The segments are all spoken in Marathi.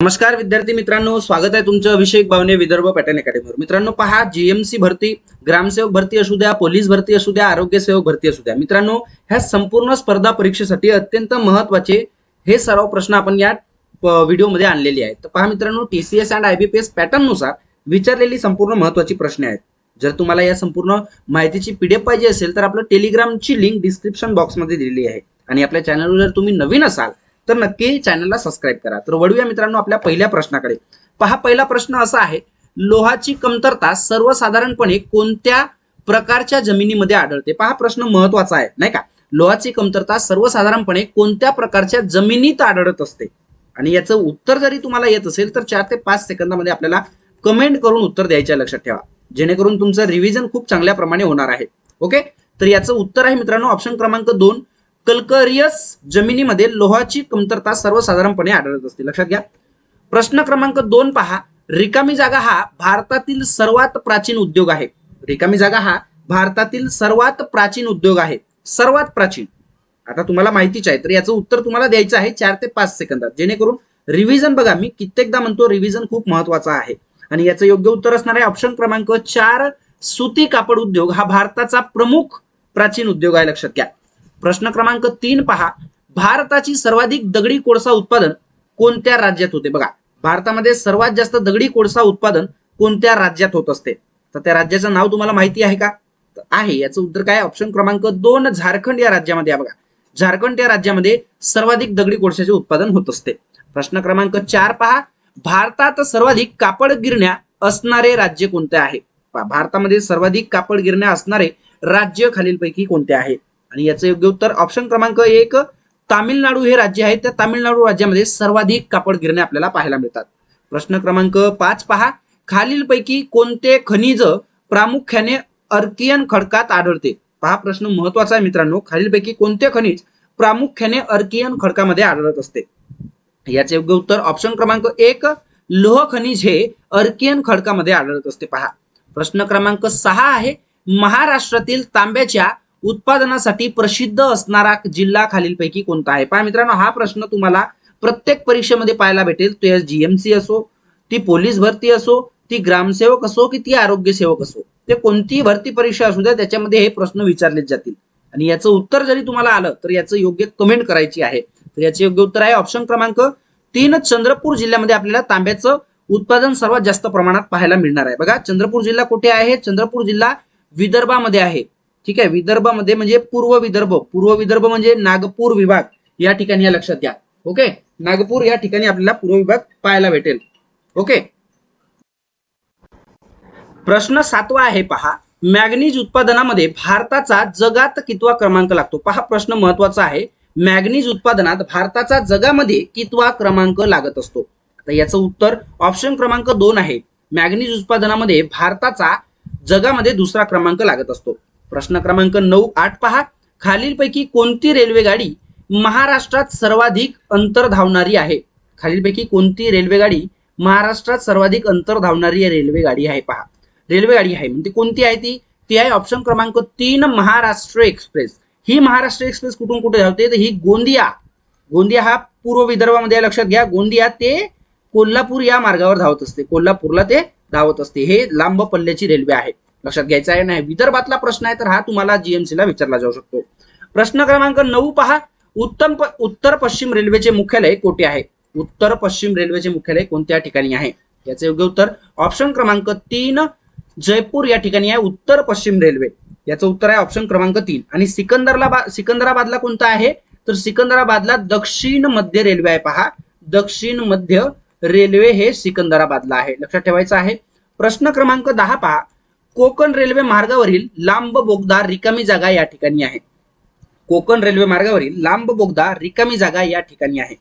नमस्कार विद्यार्थी मित्रांनो स्वागत आहे तुमचं अभिषेक भावने विदर्भ पॅटर्न अकॅडमीवर. मित्रांनो पहा जीएमसी भरती ग्रामसेवक भरती असू द्या पोलीस भरती असू द्या आरोग्य सेवक भरती असू द्या. मित्रांनो ह्या संपूर्ण स्पर्धा परीक्षेसाठी अत्यंत महत्त्वाचे हे सर्व प्रश्न आपण या व्हिडिओमध्ये आणलेले आहेत. तर पहा मित्रांनो टीसीएस अँड आयबीपीएस पॅटर्ननुसार विचारलेली संपूर्ण महत्वाची प्रश्न आहेत. जर तुम्हाला या संपूर्ण माहितीची पीडीएफ पाहिजे असेल तर आपलं टेलिग्रामची लिंक डिस्क्रिप्शन बॉक्समध्ये दिलेली आहे. आणि आपल्या चॅनलवर जर तुम्ही नवीन असाल तर नक्की चॅनलला सबस्क्राईब करा. तर वळूया मित्रांनो आपल्या पहिल्या प्रश्नाकडे. पहा पहिला प्रश्न असा आहे लोहाची कमतरता सर्वसाधारणपणे कोणत्या प्रकारच्या जमिनीमध्ये आढळते? पहा प्रश्न महत्त्वाचा आहे नाही का? लोहाची कमतरता सर्वसाधारणपणे कोणत्या प्रकारच्या जमिनीत आढळत असते? आणि याचं उत्तर जरी तुम्हाला येत असेल तर चार ते पाच सेकंदामध्ये आपल्याला कमेंट करून उत्तर द्यायच्या लक्षात ठेवा. जेणेकरून तुमचं रिव्हिजन खूप चांगल्या प्रमाणे होणार आहे. ओके तर याचं उत्तर आहे मित्रांनो ऑप्शन क्रमांक दोन कल्करियस जमिनीमध्ये लोहाची कमतरता सर्वसाधारणपणे आढळत असते. लक्षात घ्या. प्रश्न क्रमांक दोन पहा. रिकामी जागा हा भारतातील सर्वात प्राचीन उद्योग आहे. रिकामी जागा हा भारतातील सर्वात प्राचीन उद्योग आहे. सर्वात प्राचीन. आता तुम्हाला माहितीच आहे तर याचं उत्तर तुम्हाला द्यायचं आहे चार ते पाच सेकंदात. जेणेकरून रिव्हिजन बघा मी कित्येकदा म्हणतो रिव्हिजन खूप महत्त्वाचा आहे. आणि याचं योग्य उत्तर असणार आहे ऑप्शन क्रमांक चार सुती कापड उद्योग हा भारताचा प्रमुख प्राचीन उद्योग आहे लक्षात घ्या. प्रश्न क्रमांक तीन पहा. भारताची सर्वाधिक दगडी कोळसा उत्पादन कोणत्या राज्यात होते? बघा भारतामध्ये सर्वात जास्त दगडी कोळसा उत्पादन कोणत्या राज्यात होत असते? तर त्या राज्याचं नाव तुम्हाला माहिती आहे का? आहे. याचं उत्तर काय? ऑप्शन क्रमांक दोन झारखंड या राज्यामध्ये आहे बघा. झारखंड या राज्यामध्ये सर्वाधिक दगडी कोळशाचे उत्पादन होत असते. प्रश्न क्रमांक चार पहा. भारतात सर्वाधिक कापड गिरण्या असणारे राज्य कोणते आहे? भारतामध्ये सर्वाधिक कापड गिरण्या असणारे राज्य खालीलपैकी कोणते आहे? आणि याचं योग्य उत्तर ऑप्शन क्रमांक एक तामिळनाडू हे राज्य आहे. त्या तामिळनाडू राज्यामध्ये सर्वाधिक कापड गिरण्या आपल्याला पाहायला मिळतात. प्रश्न क्रमांक पाच पहा. खालीलपैकी कोणते खनिज प्रामुख्याने अर्कियन खडकात आढळते? पहा प्रश्न महत्त्वाचा आहे मित्रांनो. खालीलपैकी कोणते खनिज प्रामुख्याने अर्कियन खडकामध्ये आढळत असते? याचे योग्य उत्तर ऑप्शन क्रमांक एक लोह खनिज हे अर्कियन खडकामध्ये आढळत असते. पहा प्रश्न क्रमांक सहा आहे. महाराष्ट्रातील तांब्याच्या उत्पादनासाठी प्रसिद्ध असणारा जिल्हा खालीलपैकी कोणता आहे? पहा मित्रांनो हा प्रश्न तुम्हाला प्रत्येक परीक्षेमध्ये पाहायला भेटेल. तो जीएमसी असो ती पोलीस भरती असो ती ग्रामसेवक असो की ती आरोग्य सेवक असो. ते कोणतीही भरती परीक्षा असू द्या त्याच्यामध्ये हे प्रश्न विचारले जातील. आणि याचं उत्तर जरी तुम्हाला आलं तर याचं योग्य कमेंट करायची आहे. तर याचे योग्य उत्तर आहे ऑप्शन क्रमांक तीन. चंद्रपूर जिल्ह्यामध्ये आपल्याला तांब्याचं उत्पादन सर्वात जास्त प्रमाणात पाहायला मिळणार आहे. बघा चंद्रपूर जिल्हा कुठे आहे? चंद्रपूर जिल्हा विदर्भामध्ये आहे. ठीक आहे? विदर्भामध्ये म्हणजे पूर्व विदर्भ. पूर्व विदर्भ म्हणजे नागपूर विभाग. या ठिकाणी या लक्षात घ्या. ओके? नागपूर या ठिकाणी आपल्याला पूर्व विभाग पाहायला भेटेल. ओके? प्रश्न सातवा आहे पहा. मॅग्नीज उत्पादनामध्ये भारताचा जगात कितवा क्रमांक लागतो? पहा प्रश्न महत्त्वाचा आहे. मॅग्नीज उत्पादनात भारताचा जगामध्ये कितवा क्रमांक लागत असतो? आता याचं उत्तर ऑप्शन क्रमांक दोन आहे. मॅग्नीज उत्पादनामध्ये भारताचा जगामध्ये दुसरा क्रमांक लागत असतो. प्रश्न क्रमांक नऊ आठ पहा. खालीलपैकी कोणती रेल्वेगाडी महाराष्ट्रात सर्वाधिक अंतर धावणारी आहे? खालीलपैकी कोणती रेल्वेगाडी महाराष्ट्रात सर्वाधिक अंतर धावणारी रेल्वेगाडी आहे पहा. रेल्वेगाडी आहे म्हणजे कोणती आहे ती? ती आहे ऑप्शन क्रमांक तीन महाराष्ट्र एक्सप्रेस. ही महाराष्ट्र एक्सप्रेस कुठून कुठे धावते? तर ही गोंदिया. गोंदिया हा पूर्व विदर्भामध्ये लक्षात घ्या. गोंदिया ते कोल्हापूर या मार्गावर धावत असते. कोल्हापूरला ते धावत असते. हे लांब पल्ल्याची रेल्वे आहे. लक्षात घ्यायचा आहे नाही. विदर्भातला प्रश्न आहे तर हा तुम्हाला जीएमसी ला विचारला जाऊ शकतो. प्रश्न क्रमांक नऊ पहा. उत्तम प- उत्तर पश्चिम रेल्वेचे मुख्यालय कोठे आहे? उत्तर पश्चिम रेल्वेचे मुख्यालय कोणत्या ठिकाणी आहे? याचे योग्य उत्तर ऑप्शन क्रमांक तीन जयपूर या ठिकाणी आहे उत्तर पश्चिम रेल्वे. याचं उत्तर आहे ऑप्शन क्रमांक तीन. आणि सिकंदरला सिकंदराबादला कोणता आहे? तर सिकंदराबादला दक्षिण मध्य रेल्वे आहे पहा. दक्षिण मध्य रेल्वे हे सिकंदराबादला आहे. लक्षात ठेवायचं आहे. प्रश्न क्रमांक दहा पहा. कोकण रेल्वे मार्गावरील लांब बोगदा रिकामी जागा या ठिकाणी आहे. कोकण रेल्वे मार्गावरील लांब बोगदा रिकामी जागा या ठिकाणी आहे.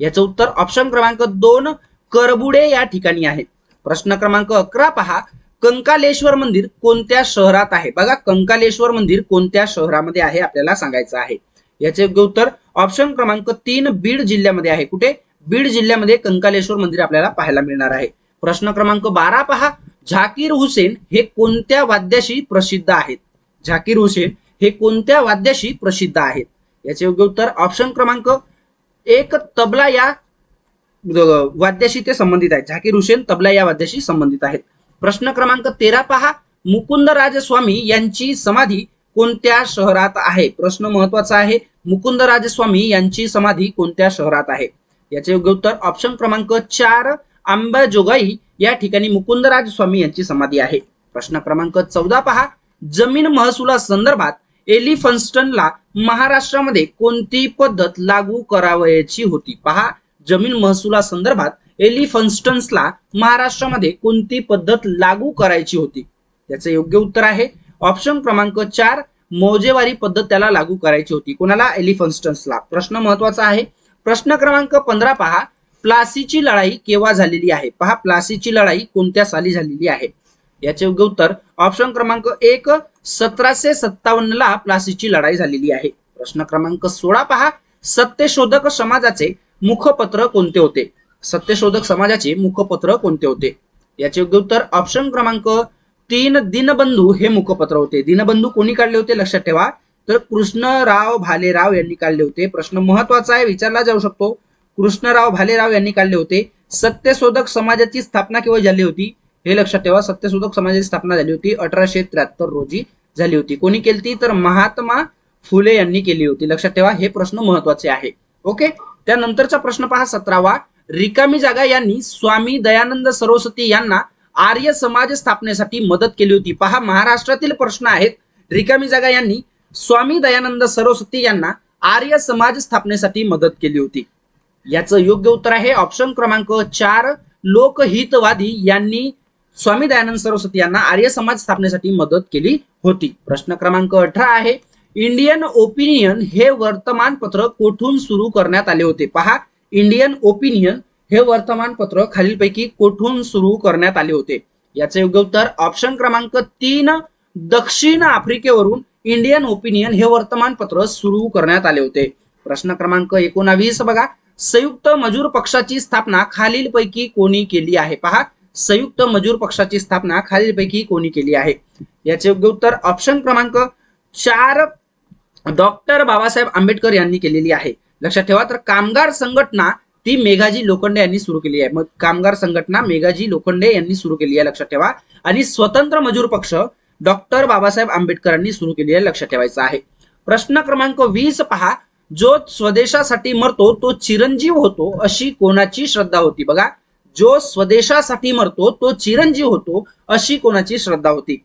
याचं उत्तर ऑप्शन क्रमांक दोन करबुडे या ठिकाणी आहे. प्रश्न क्रमांक अकरा पहा. कंकालेश्वर मंदिर कोणत्या शहरात आहे? बघा कंकालेश्वर मंदिर कोणत्या शहरामध्ये आहे आपल्याला सांगायचं आहे. याचे योग्य उत्तर ऑप्शन क्रमांक तीन बीड जिल्ह्यामध्ये आहे. कुठे? बीड जिल्ह्यामध्ये कंकालेश्वर मंदिर आपल्याला पाहायला मिळणार आहे. प्रश्न क्रमांक बारा पहा. झाकीर हुसेन हे कोणत्या वाद्याशी प्रसिद्ध आहेत? झाकीर हुसेन हे कोणत्या वाद्याशी प्रसिद्ध आहेत? याचे योग्य उत्तर ऑप्शन क्रमांक एक तबला या वाद्याशी ते संबंधित आहेत. झाकीर हुसेन तबला या वाद्याशी संबंधित आहेत. प्रश्न क्रमांक तेरा पहा. मुकुंद राजस्वामी यांची समाधी कोणत्या शहरात आहे? प्रश्न महत्त्वाचा आहे. मुकुंद राजस्वामी यांची समाधी कोणत्या शहरात आहे? याचे योग्य उत्तर ऑप्शन क्रमांक चार अंबाजोगाई या ठिकाणी मुकुंदराज स्वामी यांची समाधी आहे. प्रश्न क्रमांक चौदा पहा. जमीन महसुला संदर्भात एलिफन्स्टनला महाराष्ट्रामध्ये कोणती पद्धत लागू करावयाची होती? पहा. जमीन महसुला संदर्भात एलिफन्स्टन्सला महाराष्ट्रामध्ये कोणती पद्धत लागू करायची होती? याचे योग्य उत्तर आहे. ऑप्शन क्रमांक चार मौजेवारी पद्धत त्याला लागू करायची होती. कोणाला? एलिफन्स्टन्सला प्रश्न महत्त्वाचा आहे. प्रश्न क्रमांक पंधरा पहा. प्लासीची लढाई केव्हा झालेली आहे? पहा प्लासीची लढाई कोणत्या साली झालेली आहे? याचे योग्य उत्तर ऑप्शन क्रमांक एक सतराशे सत्तावन्न ला प्लासीची लढाई झालेली आहे. प्रश्न क्रमांक सोळा पहा. सत्यशोधक समाजाचे मुखपत्र कोणते होते? सत्यशोधक समाजाचे मुखपत्र कोणते होते? याचे योग्य उत्तर ऑप्शन क्रमांक तीन दिनबंधू हे मुखपत्र होते. दिनबंधू कोणी काढले होते? लक्षात ठेवा. तर कृष्णराव भालेराव यांनी काढले होते. प्रश्न महत्त्वाचा आहे विचारला जाऊ शकतो. कृष्णराव भालेराव यांनी काढले होते. सत्यशोधक समाजाची स्थापना केव्हा झाली होती? हे लक्षात ठेवा सत्यशोधक समाजाची स्थापना झाली होती अठराशे त्र्याहत्तर रोजी झाली होती. कोणी केली तर महात्मा फुले यांनी केली होती. लक्षात ठेवा हे प्रश्न महत्त्वाचे आहे. ओके? त्यानंतरचा प्रश्न पहा सतरावा. रिकामी जागा यांनी स्वामी दयानंद सरस्वती यांना आर्य समाज स्थापनेसाठी मदत केली होती. पहा महाराष्ट्रातील प्रश्न आहेत. रिकामी जागा यांनी स्वामी दयानंद सरस्वती यांना आर्य समाज स्थापनेसाठी मदत केली होती. याचं योग्य उत्तर आहे. ऑप्शन क्रमांक चार लोकहितवादी यांनी स्वामी दयानंद सरस्वती यांना आर्य समाज स्थापनेसाठी मदत केली होती. प्रश्न क्रमांक अठरा आहे. इंडियन ओपिनियन हे वर्तमानपत्र कोठून सुरू करण्यात आले होते? पहा. इंडियन ओपिनियन हे वर्तमानपत्र खालीलपैकी कोठून सुरू करण्यात आले होते? याचे योग्य उत्तर ऑप्शन क्रमांक तीन दक्षिण आफ्रिकेवरून इंडियन ओपिनियन हे वर्तमानपत्र सुरू करण्यात आले होते. प्रश्न क्रमांक एकोणावीस बघा. संयुक्त मजूर पक्षाची स्थापना खालीलपैकी कोणी केली आहे? पहा संयुक्त मजूर पक्षाची स्थापना खालीलपैकी कोणी केली आहे? याचे योग्य उत्तर ऑप्शन क्रमांक चार डॉक्टर बाबासाहेब आंबेडकर यांनी केलेली आहे. लक्षात ठेवा तर कामगार संघटना ती मेघाजी लोखंडे यांनी सुरू केली आहे. मग कामगार संघटना मेघाजी लोखंडे यांनी सुरू केली आहे लक्षात ठेवा. आणि स्वतंत्र मजूर पक्ष डॉक्टर बाबासाहेब आंबेडकरांनी सुरू केली आहे लक्षात ठेवायचं आहे. प्रश्न क्रमांक वीस पहा. जो स्वदेशासाठी मरतो तो चिरंजीव होतो अशी कोणाची श्रद्धा होती? बघा जो स्वदेशासाठी मरतो तो चिरंजीव होतो अशी कोणाची श्रद्धा होती?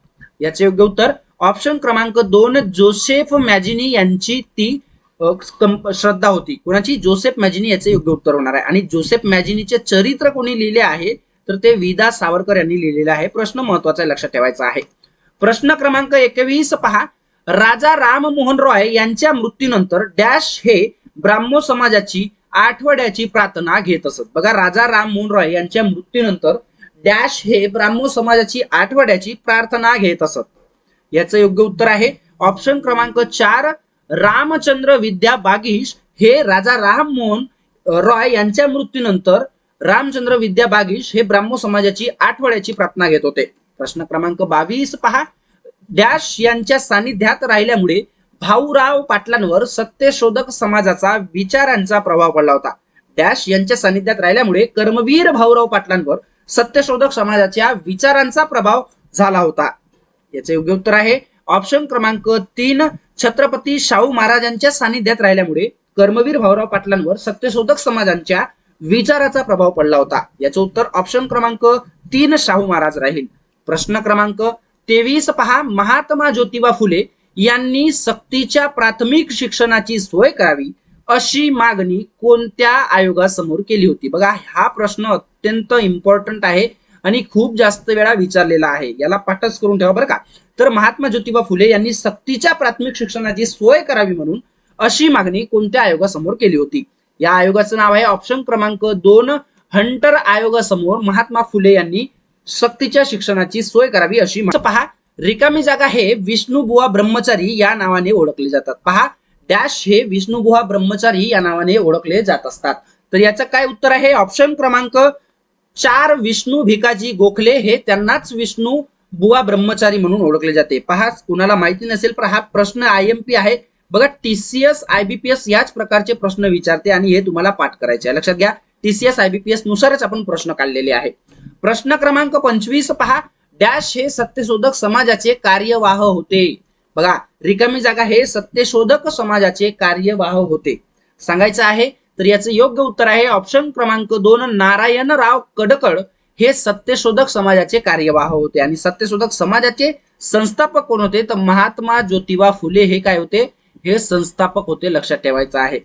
याचे योग्य उत्तर ऑप्शन क्रमांक दोन जोसेफ मॅजिनी यांची ती श्रद्धा होती. कोणाची? जोसेफ मॅजिनी याचे योग्य उत्तर होणार आहे. आणि जोसेफ मॅजिनीचे चरित्र कोणी लिहिले आहे? तर ते विदा सावरकर यांनी लिहिलेले आहे. प्रश्न महत्त्वाचा लक्षात ठेवायचा आहे. प्रश्न क्रमांक एकवीस पहा. राजा राममोहन रॉय यांच्या मृत्यूनंतर डॅश हे ब्राह्मो समाजाची आठवड्याची प्रार्थना घेत असत. बघा राजा राममोहन रॉय यांच्या मृत्यूनंतर डॅश हे ब्राह्मो समाजाची आठवड्याची प्रार्थना घेत असत. याचं योग्य उत्तर आहे ऑप्शन क्रमांक चार रामचंद्र विद्या बागीश हे राजा राममोहन रॉय यांच्या मृत्यूनंतर रामचंद्र विद्या बागीश हे ब्राह्मो समाजाची आठवड्याची प्रार्थना घेत होते. प्रश्न क्रमांक बावीस पहा. डॅश यांच्या सानिध्यात राहिल्यामुळे भाऊराव पाटलांवर सत्यशोधक समाजाचा विचारांचा प्रभाव पडला होता. डॅश यांच्या सानिध्यात राहिल्यामुळे कर्मवीर भाऊराव पाटलांवर सत्यशोधक समाजाच्या विचारांचा प्रभाव झाला होता. याचे योग्य उत्तर आहे ऑप्शन क्रमांक तीन छत्रपती शाहू महाराजांच्या सानिध्यात राहिल्यामुळे कर्मवीर भाऊराव पाटलांवर सत्यशोधक समाजांच्या विचाराचा प्रभाव पडला होता. याचं उत्तर ऑप्शन क्रमांक तीन शाहू महाराज राहील. प्रश्न क्रमांक तेवीस पहा महात्मा ज्योतिबा फुले यांनी सक्तीच्या प्राथमिक शिक्षणाची सोय करावी अशी मागणी कोणत्या आयोगासमोर केली होती? बघा हा प्रश्न अत्यंत इम्पॉर्टंट आहे आणि खूप जास्त वेळा विचारलेला आहे. याला पाठच करून ठेवा बरं का? तर महात्मा ज्योतिबा फुले यांनी सक्तीच्या प्राथमिक शिक्षणाची सोय करावी म्हणून अशी मागणी कोणत्या आयोगासमोर केली होती? या आयोगाचं नाव आहे ऑप्शन क्रमांक दोन हंटर आयोगासमोर महात्मा फुले यांनी सक्तीच्या शिक्षणाची सोय करावी अशी पहा रिकामी जागा हे विष्णुबुवा ब्रह्मचारी या नावाने ओळखले जातात. पहा डॅश हे विष्णुबुवा ब्रह्मचारी या नावाने ओळखले जात असतात. तर याचं काय उत्तर आहे? ऑप्शन क्रमांक चार विष्णू भिकाजी गोखले हे त्यांनाच विष्णू बुवा ब्रह्मचारी म्हणून ओळखले जाते. पहा कुणाला माहिती नसेल तर हा प्रश्न आय एम पी आहे. बघा टीसीएस आयबीपीएस याच प्रकारचे प्रश्न विचारते आणि हे तुम्हाला पाठ करायचे आहे. लक्षात घ्या टीसीएस आयबीपीएस नुसारच आपण प्रश्न काढलेले आहे. प्रश्न क्रमांक पंचवीस पहा. डॅश हे सत्यशोधक समाजाचे कार्यवाह होते. बघा रिकामी जागा हे सत्यशोधक समाजाचे कार्यवाह होते. सांगायचं आहे तर याचं योग्य उत्तर आहे ऑप्शन क्रमांक दोन नारायणराव कडकड. हे सत्यशोधक समाजाचे कार्यवाह होते. आणि सत्यशोधक समाजाचे संस्थापक कोण होते? तर महात्मा ज्योतिबा फुले हे काय होते? हे संस्थापक होते लक्षात ठेवायचं आहे.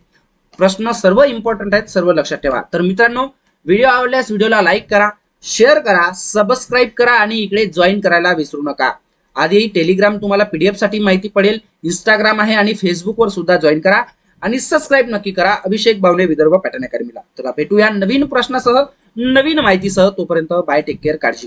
प्रश्न सर्व इम्पॉर्टंट आहेत सर्व लक्षात ठेवा. तर मित्रांनो व्हिडिओ आवडल्यास व्हिडिओला लाईक करा. शेअर करा सबस्क्राईब करा आणि इकडे जॉईन करायला विसरू नका. आधी टेलिग्राम तुम्हाला पीडीएफसाठी माहिती पडेल इंस्टाग्राम आहे आणि फेसबुकवर सुद्धा जॉईन करा आणि सबस्क्राईब नक्की करा अभिषेक भावने विदर्भ पॅटर्न अकॅडमीला. चला भेटूया नवीन प्रश्नासह नवीन माहितीसह तोपर्यंत बाय टेक केअर काळजी